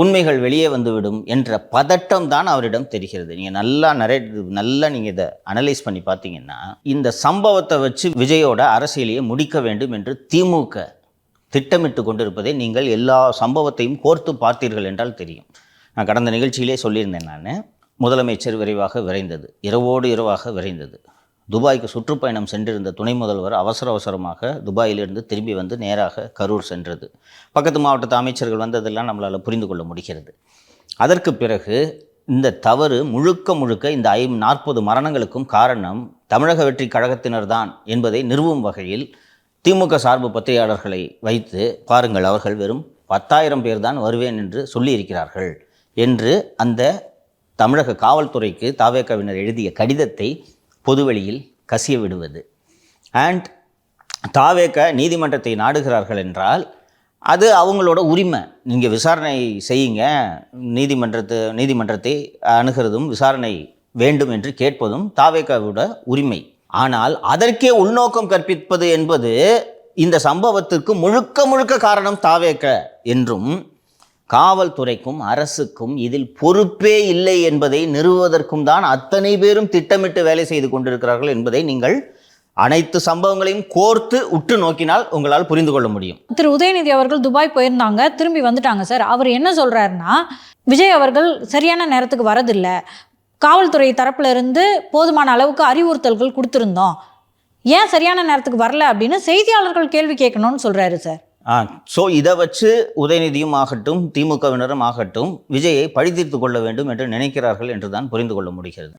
உண்மைகள் வெளியே வந்துவிடும் என்ற பதட்டம் தான் அவரிடம் தெரிகிறது. நீங்கள் நல்லா நிறைய நல்லா நீங்கள் இதை அனலைஸ் பண்ணி பார்த்தீங்கன்னா இந்த சம்பவத்தை வச்சு விஜயோட அரசியலையே முடிக்க வேண்டும் என்று திமுக திட்டமிட்டு கொண்டிருப்பதை நீங்கள் எல்லா சம்பவத்தையும் கோர்த்து பார்த்தீர்கள் என்றால் தெரியும். நான் கடந்த நிகழ்ச்சியிலே சொல்லியிருந்தேன் நான். முதலமைச்சர் விரைவாக விரைந்தது. இரவோடு இரவாக விரைந்தது. துபாய்க்கு சுற்றுப்பயணம் சென்றிருந்த துணை முதல்வர் அவசர அவசரமாக துபாயிலிருந்து திரும்பி வந்து நேராக கரூர் சென்றது. பக்கத்து மாவட்டத்து அமைச்சர்கள் வந்ததெல்லாம் நம்மளால் புரிந்து கொள்ள முடிகிறது. அதற்கு பிறகு இந்த தவறு முழுக்க முழுக்க இந்த ஐ நாற்பது மரணங்களுக்கும் காரணம் தமிழக வெற்றி கழகத்தினர் தான் என்பதை நிறுவும் வகையில் திமுக சார்பு பத்திரிகையாளர்களை வைத்து பாருங்கள் அவர்கள் வெறும் பத்தாயிரம் பேர் தான் வருவேன் என்று சொல்லியிருக்கிறார்கள் என்று அந்த தமிழக காவல்துறைக்கு தாவேக்கவினர் எழுதிய கடிதத்தை பொதுவெளியில் கசிய விடுவது. அண்ட் தாவேக்க நீதிமன்றத்தை நாடுகிறார்கள் என்றால் அது அவங்களோட உரிமை. நீங்கள் விசாரணை செய்யுங்க. நீதிமன்றத்து நீதிமன்றத்தை அணுகிறதும் விசாரணை வேண்டும் என்று கேட்பதும் தாவேக்காவோட உரிமை. ஆனால் அதற்கே உள்நோக்கம் கற்பிப்பது என்பது இந்த சம்பவத்திற்கு முழுக்க முழுக்க காரணம் தாவேக்க என்றும் காவல்துறைக்கும் அரசுக்கும் இதில் பொறுப்பே இல்லை என்பதை நிறுவுவதற்கும் தான் அத்தனை பேரும் திட்டமிட்டு வேலை செய்து கொண்டிருக்கிறார்கள் என்பதை நீங்கள் அனைத்து சம்பவங்களையும் கோர்த்து உற்று நோக்கினால் உங்களால் புரிந்து கொள்ள முடியும். திரு உதயநிதி அவர்கள் துபாய் போயிருந்தாங்க திரும்பி வந்துட்டாங்க சார். அவர் என்ன சொல்றாருன்னா விஜய் அவர்கள் சரியான நேரத்துக்கு வரதில்லை. காவல்துறை தரப்புல இருந்து போதுமான அளவுக்கு அறிவுறுத்தல்கள் கொடுத்துருந்தோம். ஏன் சரியான நேரத்துக்கு வரல அப்படின்னு செய்தியாளர்கள் கேள்வி கேட்கணும்னு சொல்றாரு சார். ஸோ இதை வச்சு உதயநிதியும் ஆகட்டும் திமுகவினரும் ஆகட்டும் விஜயை பழித்தீர்த்து கொள்ள வேண்டும் என்று நினைக்கிறார்கள் என்று தான் புரிந்து கொள்ள முடிகிறது.